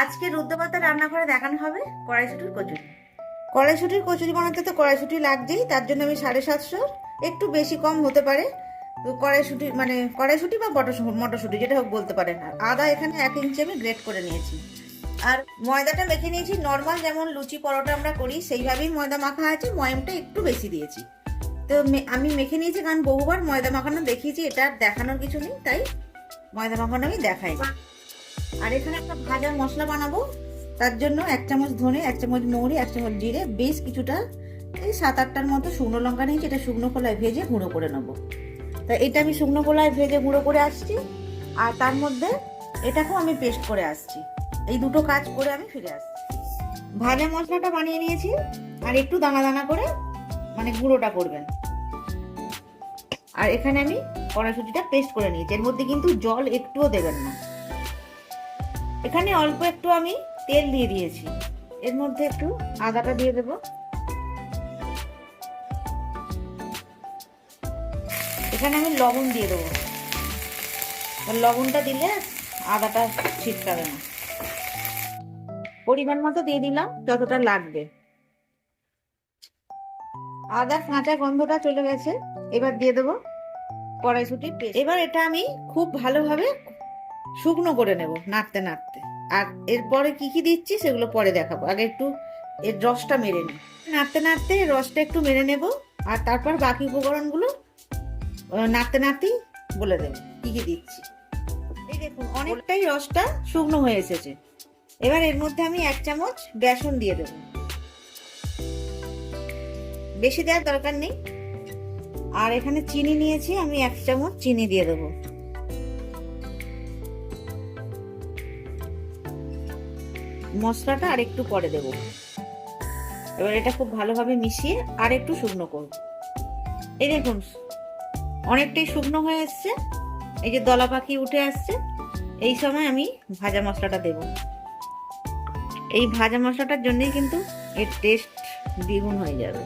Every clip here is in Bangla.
আজকে রুদ্রপাতা রান্নাঘরে দেখানো হবে কড়াইশুটির কচুরি। কড়াইশুটির কচুরি বানাতে তো কড়াইশুটি লাগছেই, তার জন্য আমি সাড়ে সাতশো, একটু বেশি কম হতে পারে। কড়াইশুটি মানে কড়াইশুটি বা মটরশুটি, যেটা হোক বলতে পারেন। আর আদা এখানে এক ইঞ্চি আমি গ্রেট করে নিয়েছি। আর ময়দাটা মেখে নিয়েছি, নর্মাল যেমন লুচি পরোটা আমরা করি, সেইভাবেই ময়দা মাখা আছে ময়মটা একটু বেশি দিয়েছি। তো আমি মেখে নিয়েছি, কারণ বহুবার ময়দা মাখানো দেখিয়েছি, এটা দেখানোর কিছু নেই, তাই ময়দা মাখানো আমি দেখাই আর এখানে একটা ভাজা মশলা বানাবো। তার জন্য এক চামচ ধনে, এক চামচ মৌরি, এক চামচ জিরে, বেশ কিছুটা এই সাত আটটার মতো শুকনো লঙ্কা নিয়েছি, এটা শুকনো কলায় ভেজে গুঁড়ো করে নেব। তা এটা আমি শুকনো কলায় ভেজে গুঁড়ো করে আসছি। আর তার মধ্যে এটাকেও আমি পেস্ট করে আসছি। এই দুটো কাজ করে আমি ফিরে আসছি। ভাজা মশলাটা বানিয়ে নিয়েছি, আর একটু দানা দানা করে মানে গুঁড়োটা করবেন। আর এখানে আমি কড়াইশুটিটা পেস্ট করে নিয়েছি। এর মধ্যে কিন্তু জল একটুও দেবেন না। এখানে অল্প একটু আমি তেল দিয়ে দিয়েছি। এর মধ্যে একটু আদাটা দিয়ে দেব। এখানে আমি লবণ দিয়ে দেবো। লবণটা দিলে আদাটা ছিটকাবে না। পরিমাণ মতো দিয়ে দিলাম, যতটা লাগবে। আদার কাঁচা গন্ধটা চলে গেছে, এবার দিয়ে দেবো কড়াইশুটি এবার এটা আমি খুব ভালোভাবে শুকনো করে নেব নাড়তে নাড়তে। আর এরপরে কি কি দিচ্ছি সেগুলো পরে দেখাবো। আগে একটু এর রসটা মেরে নিই। নাড়তে নাড়তে রসটা একটু মেরে নেব, আর তারপর বাকি উপকরণগুলো নাড়তে নাড়তেই বলে দেবো কি কি দিচ্ছি। এই দেখুন, অনেকটাই রসটা শুকনো হয়ে এসেছে। এবার এর মধ্যে আমি এক চামচ বেসন দিয়ে দেবো। বেশি দেওয়ার দরকার নেই। আর এখানে চিনি নিয়েছি, আমি এক চামচ চিনি দিয়ে দেবো। মশলাটা আর একটু পরে দেব। এবার এটা খুব ভালোভাবে মিশিয়ে আর একটু শুকনো করব। এই দেখুন, অনেকটাই শুকনো হয়ে এসছে। এই যে দলা পাখি উঠে আসছে, এই সময় আমি ভাজা মশলাটা দেব। এই ভাজা মশলাটার জন্যই কিন্তু এর টেস্ট দ্বিগুণ হয়ে যাবে।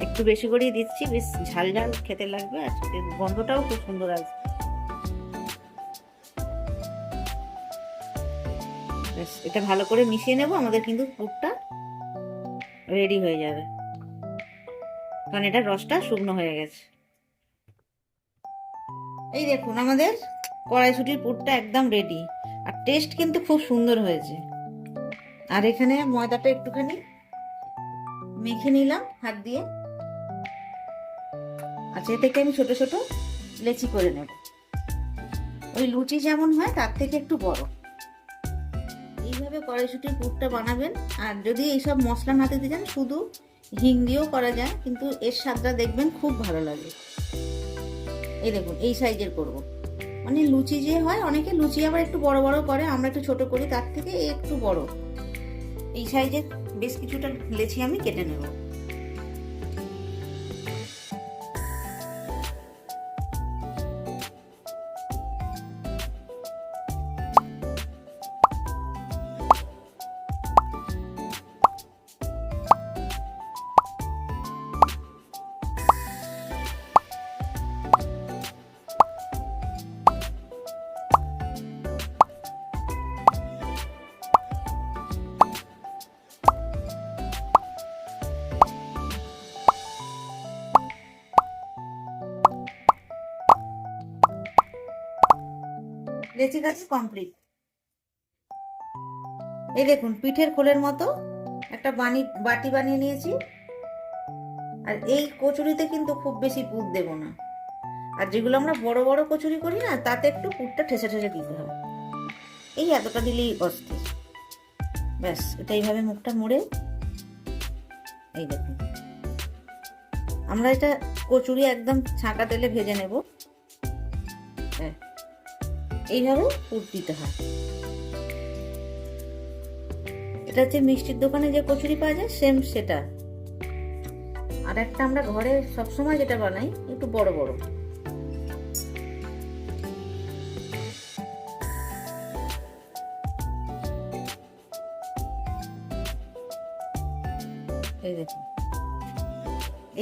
একটু বেশি করেই দিচ্ছি, বেশ ঝাল ঝাল খেতে লাগবে। আর গন্ধটাও খুব সুন্দর আসবে। এটা ভালো করে মিশিয়ে নেব, আমাদের কিন্তু পুরটা রেডি হয়ে যাবে। কারণ এটা রসটা শুকনো হয়ে গেছে। এই দেখুন, আমাদের কড়াইশুটির পুরটা একদম রেডি আর টেস্ট কিন্তু খুব সুন্দর হয়েছে। আর এখানে ময়দাটা একটুখানি মেখে নিলাম হাত দিয়ে। আচ্ছা থেকে আমি ছোট ছোট লেচি করে নেব। ওই লুচি যেমন হয়, তার থেকে একটু বড়। কড়াইশুটির পুরটা বানাবেন। আর যদি এইসব মশলা না দিতে চান, শুধু হিং দিয়েও করা যায়, কিন্তু এর স্বাদটা দেখবেন খুব ভালো লাগে। এই দেখুন, এই সাইজের করব। মানে লুচি যে হয়, অনেকে লুচি আবার একটু বড় বড় করে, আমরা একটু ছোট করি, তার থেকে একটু বড়। এই সাইজের বেশ কিছুটা লেচি আমি কেটে নেব। লেচি কাজ কমপ্লিট এই দেখুন, পিঠের খোলের মতো একটা বানি, বাটি বানিয়ে নিয়েছি। আর এই কচুরিতে কিন্তু খুব বেশি পুর দেবো না। আর যেগুলো আমরা বড় বড় কচুরি করি না, তাতে একটু পুরটা ঠেসে ঠেসে দিতে হবে। এই এতটা দিলেই অস্থির। ব্যাস, এটা এইভাবে মুখটা মুড়ে। এই দেখুন। আমরা এটা কচুরি একদম ছাঁকা তেলে ভেজে নেব। এইভাবে পুর দিতে হয়। এটা হচ্ছে মিষ্টির দোকানে যে কচুরি পাওয়া যায় সেম সেটা। আর একটা আমরা ঘরে সবসময় যেটা বানাই, একটু বড় বড়।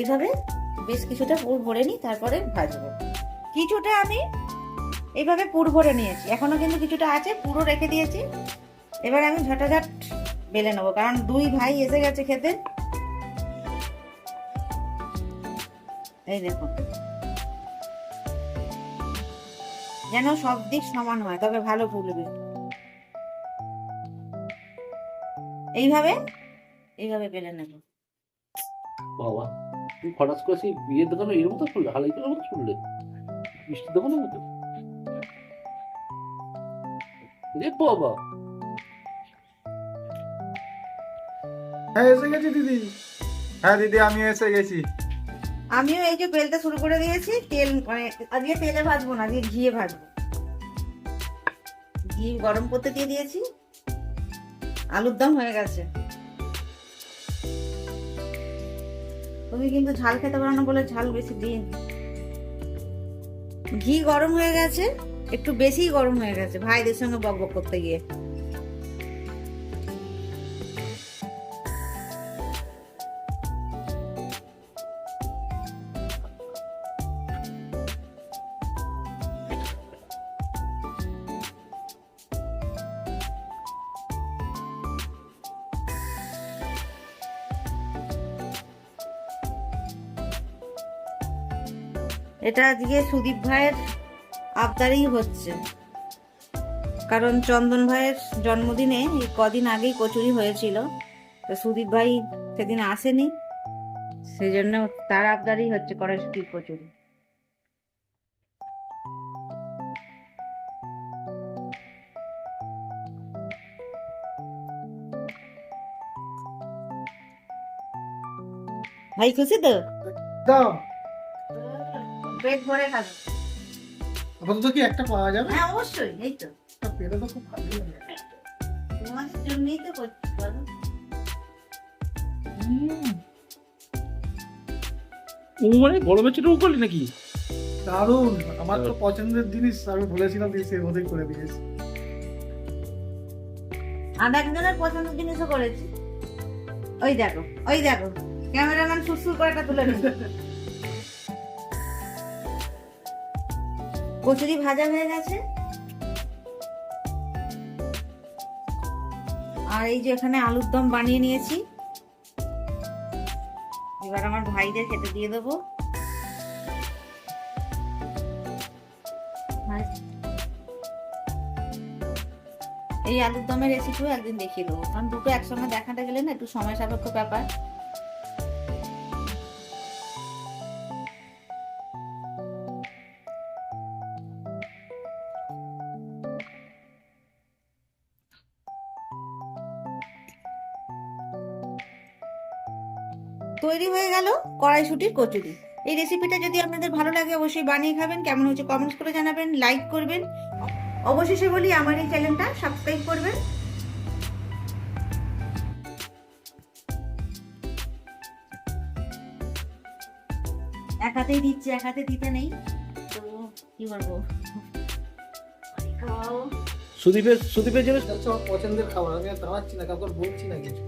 এইভাবে বেশ কিছুটা পুর ভরে নিই, তারপরে ভাজবো। কিছুটা আমি এইভাবে পুর ভরে নিয়েছি। এখনও কিন্তু কিছুটা আছে পুরো রেখে দিয়েছি। এবার আমি ঝটাঝট বেলে নেব, কারণ দুই ভাই এসে গেছে খেতে। এই দেখো। যেন সব দিক সমান হয়, তবে ভালো ফুলবে। এইভাবে এইভাবে বেলে নেব। বাবা, তুই হঠাৎ করে সেই বিয়ের দোকানে এর মতো ফুললে হালাই করে মতো ফুললে মিষ্টি দোকানের মতো। হ্যাঁ এসে গেছি দিদি। হ্যাঁ দিদি আমি এসে গেছি। আমিও এই যে বেলতে শুরু করে দিয়েছি তেল মানে আজকে তেলে ভাজবো না আজকে ঘিয়ে ভাজবো। ঘি গরম করতে দিয়ে দিয়েছি। আলুর দম হয়ে গেছে। তুমি কিন্তু ঝাল খেতে পারো না বলে ঝাল বেশি দিন ঘি গরম হয়ে গেছে। একটু বেশি গরম হয়ে গেছে। ভাইদের সঙ্গে বক বক করতে গিয়ে। এটা আজকে সুদীপ ভাইয়ের আবদারেই হচ্ছে। কারণ চন্দন ভাইয়ের জন্মদিনে এই কদিন আগেই কচুরি হয়েছিল। তো সুদীপ ভাই সেদিন আসেনি। সেই জন্য তার আবদারই হচ্ছে কড়াইশুটির কচুরি। ভাই খুশি তো? দাও। পেট ভরে খাবে। আপাতত কি একটা পাওয়া যাবে? হ্যাঁ অবশ্যই এই তো। পেলে তো খুব ভালোই হবে। জন্যই তো করছি বলো। ও মানে করলি নাকি? দারুণ! আমার তো পছন্দের জিনিস আমি বলেছিলাম দিয়ে সে ওদের করে দিয়েছি। আর একজনের পছন্দের জিনিসও করেছি। ওই দেখো ওই দেখো। ক্যামেরাম্যান সুরসুর করে একটা তুলে নিল। কচুরি ভাজা হয়ে গেছে। আর এই যে এখানে আলুর দম বানিয়ে নিয়েছি। এবার আমার ভাইদের খেতে দিয়ে দেবো। এই আলুর দমের রেসিপিও একদিন দেখিয়ে দেবো। কারণ দুটো একসঙ্গে দেখাতে গেলে না একটু সময় সাপেক্ষ ব্যাপার। তৈরি হয়ে গেল কড়াইশুটির কচুরি। এই রেসিপিটা যদি আপনাদের ভালো লাগে অবশ্যই বানিয়ে খাবেন। কেমন হচ্ছে কমেন্টস করে জানাবেন লাইক করবেন। অবশেষে বলি আমার এই চ্যানেলটা সাবস্ক্রাইব করবেন। এক হাতেই দিচ্ছে এক হাতে দিতে নেই। তো কি বলব সুদীপের সুদীপের জন্য পছন্দের খাবার আমি দাঁড়াচ্ছি না কাউকে বলছি না কিছু।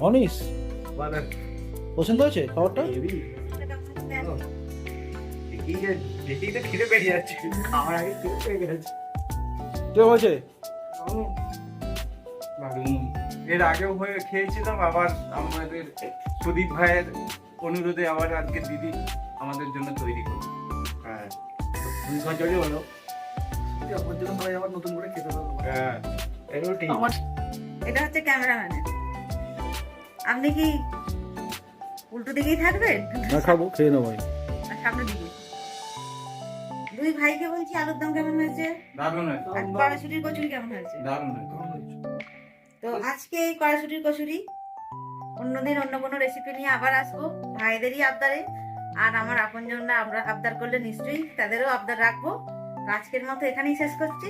অনিস মানে পছন্দ হয়েছে খাবারটা? হয়েছে? এর আগেও হয়ে খেয়েছিলাম আবার আমাদের সুদীপ ভাইয়ের অনুরোধে আবার আজকে দিদি আমাদের জন্য তৈরি করবে হ্যাঁ। দুই হলো। সত্যি আমার জন্য সবাই আবার নতুন করে খেতে পারব হ্যাঁ। ঠিক আমার এটা হচ্ছে ক্যামেরাম্যানের। আপনি কি উল্টো দিকেই থাকবেন? না খাব খেয়ে নেব সামনের দিকে। দুই ভাইকে বলছি আলুর দম কেমন হয়েছে? দারুণ হয়েছে। আর কড়াইশুটির কচুরি কেমন হয়েছে? দারুণ হয়েছে তো আজকে এই কড়াইশুটির কচুরি অন্যদিন অন্য কোনো রেসিপি নিয়ে আবার আসব। ভাইদেরই আবদারে। আর আমার আপনজনরা আমরা আবদার করলে নিশ্চয়ই তাদেরও আবদার রাখব। আজকের মতো এখানেই শেষ করছি।